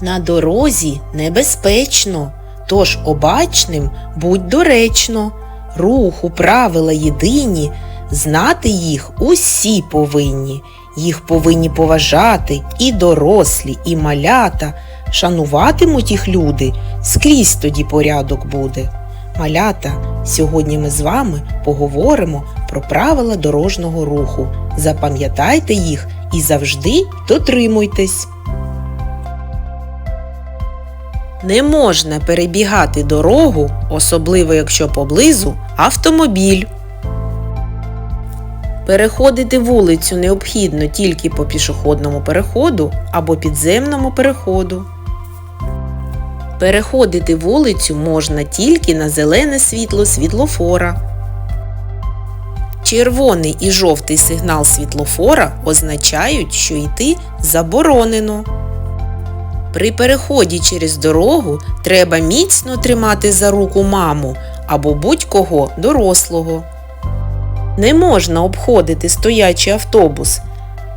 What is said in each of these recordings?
На дорозі небезпечно, тож обачним будь доречно. Руху правила єдині, знати їх усі повинні. Їх повинні поважати і дорослі, і малята. Шануватимуть їх люди, скрізь тоді порядок буде. Малята, сьогодні ми з вами поговоримо про правила дорожнього руху. Запам'ятайте їх і завжди дотримуйтесь. Не можна перебігати дорогу, особливо якщо поблизу автомобіль. Переходити вулицю необхідно тільки по пішохідному переходу або підземному переходу. Переходити вулицю можна тільки на зелене світло світлофора. Червоний і жовтий сигнал світлофора означають, що йти заборонено. При переході через дорогу треба міцно тримати за руку маму або будь-кого дорослого. Не можна обходити стоячий автобус.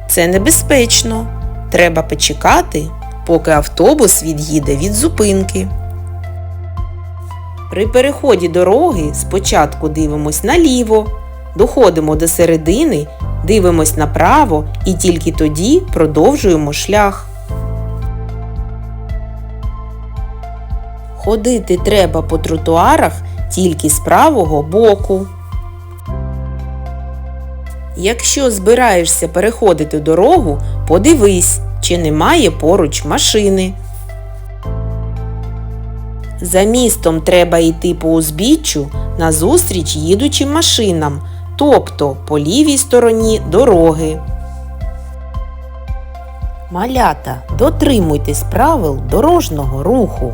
Це небезпечно. Треба почекати, поки автобус від'їде від зупинки. При переході дороги спочатку дивимось наліво, доходимо до середини, дивимось направо і тільки тоді продовжуємо шлях. Ходити треба по тротуарах тільки з правого боку. Якщо збираєшся переходити дорогу, подивись, чи немає поруч машини. За містом треба йти по узбіччю назустріч їдучим машинам, тобто по лівій стороні дороги. Малята, дотримуйтесь правил дорожнього руху.